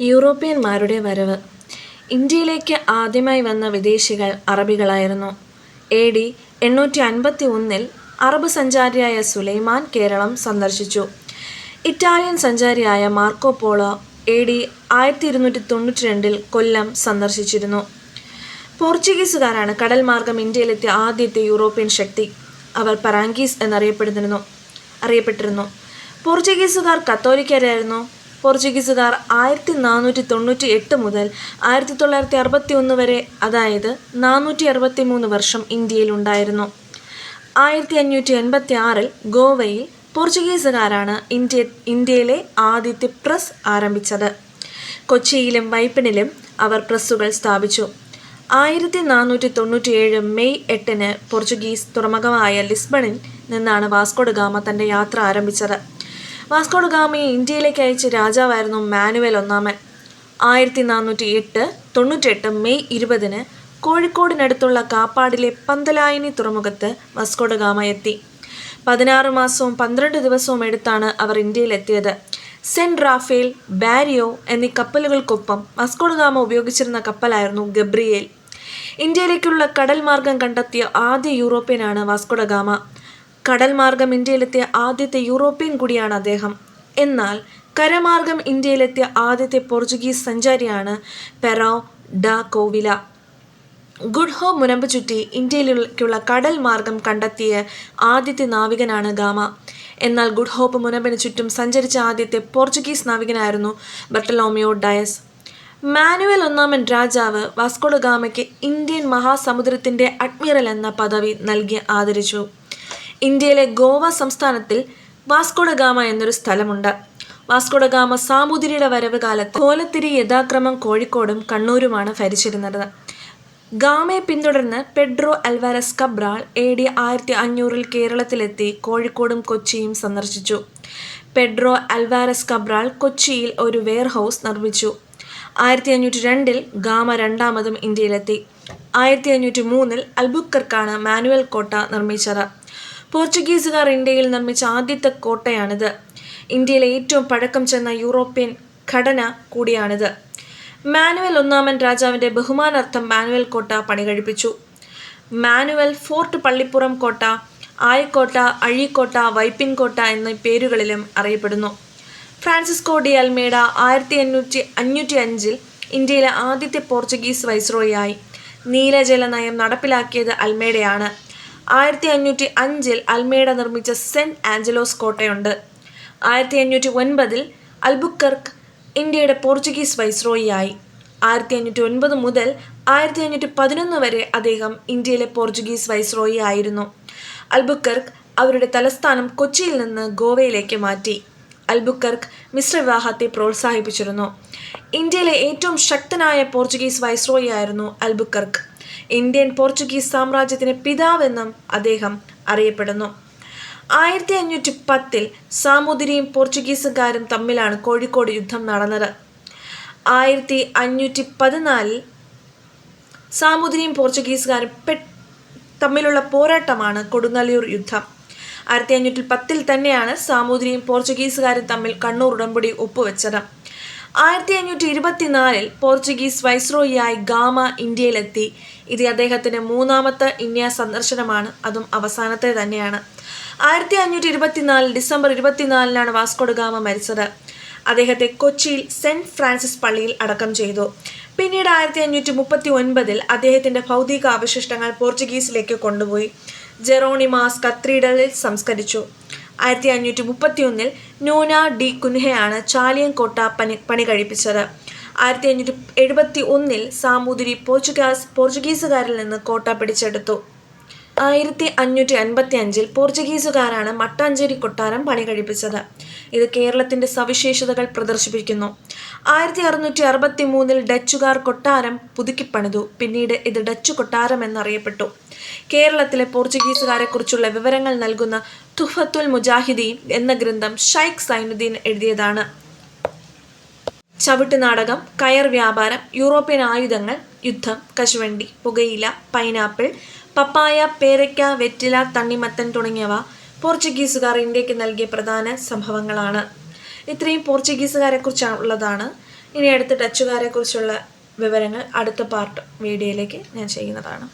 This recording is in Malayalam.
യൂറോപ്യന്മാരുടെ വരവ്. ഇന്ത്യയിലേക്ക് ആദ്യമായി വന്ന വിദേശികൾ അറബികളായിരുന്നു. എ ഡി എണ്ണൂറ്റി അൻപത്തി ഒന്നിൽ അറബ് സഞ്ചാരിയായ സുലൈമാൻ കേരളം സന്ദർശിച്ചു. ഇറ്റാലിയൻ സഞ്ചാരിയായ മാർക്കോ പോളോ എ ഡി ആയിരത്തി ഇരുന്നൂറ്റി തൊണ്ണൂറ്റി രണ്ടിൽ കൊല്ലം സന്ദർശിച്ചിരുന്നു. പോർച്ചുഗീസുകാരാണ് കടൽ മാർഗം ഇന്ത്യയിലെത്തിയ ആദ്യത്തെ യൂറോപ്യൻ ശക്തി. അവർ പറാങ്കീസ് എന്നറിയപ്പെടുന്നിരുന്നു. അറിയപ്പെട്ടിരുന്നു. പോർച്ചുഗീസുകാർ കത്തോലിക്കരായിരുന്നു. പോർച്ചുഗീസുകാർ ആയിരത്തി നാനൂറ്റി തൊണ്ണൂറ്റി എട്ട് മുതൽ ആയിരത്തി തൊള്ളായിരത്തി അറുപത്തി ഒന്ന് വരെ അതായത് നാനൂറ്റി അറുപത്തി മൂന്ന് വർഷം ഇന്ത്യയിൽ ഉണ്ടായിരുന്നു ആയിരത്തി അഞ്ഞൂറ്റി എൺപത്തി ആറിൽ ഗോവയിൽ പോർച്ചുഗീസുകാരാണ് ഇന്ത്യ ഇന്ത്യയിലെ ആദ്യത്തെ പ്രസ് ആരംഭിച്ചത്. കൊച്ചിയിലും വൈപ്പിനിലും അവർ പ്രസ്സുകൾ സ്ഥാപിച്ചു. ആയിരത്തി നാനൂറ്റി തൊണ്ണൂറ്റിയേഴ് മെയ് എട്ടിന് പോർച്ചുഗീസ് തുറമുഖമായ ലിസ്ബണിൽ നിന്നാണ് വാസ്കോഡ് ഗാമ തന്റെ യാത്ര ആരംഭിച്ചത്. വാസ്കോഡ് ഗാമയെ ഇന്ത്യയിലേക്ക് അയച്ച രാജാവായിരുന്നു മാനുവൽ ഒന്നാമൻ. ആയിരത്തി നാനൂറ്റി എട്ട് തൊണ്ണൂറ്റെട്ട് മെയ് ഇരുപതിന് കോഴിക്കോടിനടുത്തുള്ള കാപ്പാടിലെ പന്തലായനി തുറമുഖത്ത് വാസ്കോഡ് ഗാമ എത്തി. പതിനാറ് മാസവും പന്ത്രണ്ട് ദിവസവും എടുത്താണ് അവർ ഇന്ത്യയിലെത്തിയത്. സെന്റ് റാഫേൽ ബാരിയോ എന്നീ കപ്പലുകൾക്കൊപ്പം വാസ്കോഡ് ഗാമ ഉപയോഗിച്ചിരുന്ന കപ്പലായിരുന്നു ഗബ്രിയേൽ. ഇന്ത്യയിലേക്കുള്ള കടൽ മാർഗം കണ്ടെത്തിയ ആദ്യ യൂറോപ്യനാണ് വാസ്കോഡ ഗാമ. കടൽ മാർഗം ഇന്ത്യയിലെത്തിയ ആദ്യത്തെ യൂറോപ്യൻ കൂടിയാണ് അദ്ദേഹം. എന്നാൽ കരമാർഗം ഇന്ത്യയിലെത്തിയ ആദ്യത്തെ Portuguese സഞ്ചാരിയാണ് Pero da Covilha. Good Hope മുനമ്പ് ചുറ്റി ഇന്ത്യയിലേക്കുള്ള കടൽ മാർഗം കണ്ടെത്തിയ ആദ്യത്തെ നാവികനാണ് ഗാമ. എന്നാൽ ഗുഡ് ഹോപ്പ് മുനമ്പിന് ചുറ്റും സഞ്ചരിച്ച ആദ്യത്തെ പോർച്ചുഗീസ് നാവികനായിരുന്നു ബർട്ടലോമിയോ ഡയസ്. മാനുവൽ ഒന്നാമൻ രാജാവ് വാസ്കോഡ ഗാമയ്ക്ക് ഇന്ത്യൻ മഹാസമുദ്രത്തിന്റെ അഡ്മിറൽ എന്ന പദവി നൽകി ആദരിച്ചു. ഇന്ത്യയിലെ ഗോവ സംസ്ഥാനത്തിൽ വാസ്കോഡഗാമ എന്നൊരു സ്ഥലമുണ്ട്. വാസ്കോഡഗാമ സാമൂതിരിയുടെ വരവ് കാലത്ത് കോലത്തിരി യഥാക്രമം കോഴിക്കോടും കണ്ണൂരുമാണ് ഭരിച്ചിരുന്നത്. ഗാമയെ പിന്തുടർന്ന് Pedro Alvares Cabral A D ആയിരത്തി അഞ്ഞൂറിൽ കേരളത്തിലെത്തി കോഴിക്കോടും കൊച്ചിയും സന്ദർശിച്ചു. പെഡ്രോ അൽവാരസ് കബ്രാൾ കൊച്ചിയിൽ ഒരു വെയർ ഹൗസ് നിർമ്മിച്ചു. ആയിരത്തി അഞ്ഞൂറ്റി രണ്ടിൽ ഗാമ രണ്ടാമതും ഇന്ത്യയിലെത്തി. ആയിരത്തി അഞ്ഞൂറ്റി മൂന്നിൽ അൽബുക്കർക്കാണ് മാനുവൽ കോട്ട നിർമ്മിച്ചത്. പോർച്ചുഗീസുകാർ ഇന്ത്യയിൽ നിർമ്മിച്ച ആദ്യത്തെ കോട്ടയാണിത്. ഇന്ത്യയിലെ ഏറ്റവും പഴക്കം ചെന്ന യൂറോപ്യൻ ഘടന കൂടിയാണിത്. മാനുവൽ ഒന്നാമൻ രാജാവിന്റെ ബഹുമാനാർത്ഥം മാനുവൽ കോട്ട പണി പണികഴിപ്പിച്ചു. മാനുവൽ ഫോർട്ട് പള്ളിപ്പുറം കോട്ട ആയക്കോട്ട അഴീക്കോട്ട വൈപ്പിൻ കോട്ട എന്നീ പേരുകളിലും അറിയപ്പെടുന്നു. ഫ്രാൻസിസ്കോ ഡി അൽമേഡ ആയിരത്തി അഞ്ഞൂറ്റി അഞ്ഞൂറ്റി അഞ്ചിൽ ഇന്ത്യയിലെ ആദ്യത്തെ പോർച്ചുഗീസ് വൈസ്രോയിയായി നീലജല നയം നടപ്പിലാക്കിയത് അൽമേഡയാണ്. ആയിരത്തി അഞ്ഞൂറ്റി അഞ്ചിൽ അൽമേഡ നിർമ്മിച്ച സെന്റ് ആഞ്ചലോസ് കോട്ടയുണ്ട്. ആയിരത്തി അഞ്ഞൂറ്റി ഒൻപതിൽ അൽബുക്കർക്ക് ഇന്ത്യയുടെ പോർച്ചുഗീസ് വൈസ്രോയിയായി. ആയിരത്തി അഞ്ഞൂറ്റി ഒൻപത് മുതൽ ആയിരത്തി അഞ്ഞൂറ്റി പതിനൊന്ന് വരെ അദ്ദേഹം ഇന്ത്യയിലെ പോർച്ചുഗീസ് വൈസ്രോയി ആയിരുന്നു അൽബുക്കർക്ക് അവരുടെ തലസ്ഥാനം കൊച്ചിയിൽ നിന്ന് ഗോവയിലേക്ക് മാറ്റി. അൽബുക്കർക്ക് മിശ്ര വിവാഹത്തെ പ്രോത്സാഹിപ്പിച്ചിരുന്നു. ഇന്ത്യയിലെ ഏറ്റവും ശക്തനായ പോർച്ചുഗീസ് വൈസ്രോയി ആയിരുന്നു അൽബുക്കർക്ക്. ഇന്ത്യൻ പോർച്ചുഗീസ് സാമ്രാജ്യത്തിന് പിതാവെന്നും അദ്ദേഹം അറിയപ്പെടുന്നു. ആയിരത്തി അഞ്ഞൂറ്റി പത്തിൽ സാമൂതിരിയും പോർച്ചുഗീസുകാരും തമ്മിലാണ് കോഴിക്കോട് യുദ്ധം നടന്നത്. ആയിരത്തി അഞ്ഞൂറ്റി പതിനാലിൽ സാമൂതിരിയും പോർച്ചുഗീസുകാരും പെ തമ്മിലുള്ള പോരാട്ടമാണ് കൊടുങ്ങല്ലൂർ യുദ്ധം. ആയിരത്തി അഞ്ഞൂറ്റി പത്തിൽ തന്നെയാണ് സാമൂതിരിയും പോർച്ചുഗീസുകാരും തമ്മിൽ കണ്ണൂർ ഉടമ്പടി ഒപ്പുവെച്ചത്. ആയിരത്തി അഞ്ഞൂറ്റി ഇരുപത്തിനാലിൽ പോർച്ചുഗീസ് വൈസ്രോയിയായി ഗാമ ഇന്ത്യയിലെത്തി. ഇത് അദ്ദേഹത്തിന്റെ മൂന്നാമത്തെ ഇന്ത്യ സന്ദർശനമാണ്. അതും അവസാനത്തെ തന്നെയാണ്. ആയിരത്തി അഞ്ഞൂറ്റി ഇരുപത്തിനാല് ഡിസംബർ ഇരുപത്തിനാലിനാണ് വാസ്കോഡ് ഗാമ മരിച്ചത്. അദ്ദേഹത്തെ കൊച്ചിയിൽ സെന്റ് ഫ്രാൻസിസ് പള്ളിയിൽ അടക്കം ചെയ്തു. പിന്നീട് ആയിരത്തി അഞ്ഞൂറ്റി മുപ്പത്തി ഒൻപതിൽ അദ്ദേഹത്തിന്റെ ഭൗതിക അവശിഷ്ടങ്ങൾ പോർച്ചുഗീസിലേക്ക് കൊണ്ടുപോയി. ജെറോണിമാസ് കത്രീഡലിൽ സംസ്കരിച്ചു. ആയിരത്തി അഞ്ഞൂറ്റി മുപ്പത്തി ഒന്നിൽ നൂന ഡി കുൻഹയാണ് ചാലിയൻകോട്ട പണി പണി കഴിപ്പിച്ചത്. ആയിരത്തി അഞ്ഞൂറ്റി എഴുപത്തി ഒന്നിൽ സാമൂതിരി പോർച്ചുഗാസ് പോർച്ചുഗീസുകാരിൽ നിന്ന് കോട്ട പിടിച്ചെടുത്തു. ആയിരത്തി അഞ്ഞൂറ്റി അൻപത്തി അഞ്ചിൽ പോർച്ചുഗീസുകാരാണ് മട്ടാഞ്ചേരി കൊട്ടാരം പണി കഴിപ്പിച്ചത്. ഇത് കേരളത്തിന്റെ സവിശേഷതകൾ പ്രദർശിപ്പിക്കുന്നു. ആയിരത്തി അറുന്നൂറ്റി അറുപത്തി മൂന്നിൽ ഡച്ചുകാർ കൊട്ടാരം പുതുക്കിപ്പണിതു. പിന്നീട് ഇത് ഡച്ചു കൊട്ടാരം എന്നറിയപ്പെട്ടു. കേരളത്തിലെ പോർച്ചുഗീസുകാരെക്കുറിച്ചുള്ള വിവരങ്ങൾ നൽകുന്ന തുഫത്തുൽ മുജാഹിദീൻ എന്ന ഗ്രന്ഥം ഷൈഖ് സൈനുദ്ദീൻ എഴുതിയതാണ്. ചവിട്ട് നാടകം കയർ വ്യാപാരം യൂറോപ്യൻ ആയുധങ്ങൾ യുദ്ധം കശുവണ്ടി പുകയില പൈനാപ്പിൾ പപ്പായ പേരയ്ക്ക വെറ്റില തണ്ണിമത്തൻ തുടങ്ങിയവ പോർച്ചുഗീസുകാർ ഇന്ത്യയ്ക്ക് നൽകിയ പ്രധാന സംഭവങ്ങളാണ്. ഇത്രയും പോർച്ചുഗീസുകാരെ കുറിച്ചുള്ളതാണ് ഇനി അടുത്ത ഡച്ചുകാരെ കുറിച്ചുള്ള വിവരങ്ങൾ അടുത്ത പാർട്ട് വീഡിയോയിലേക്ക് ഞാൻ ചെയ്യുന്നതാണ്.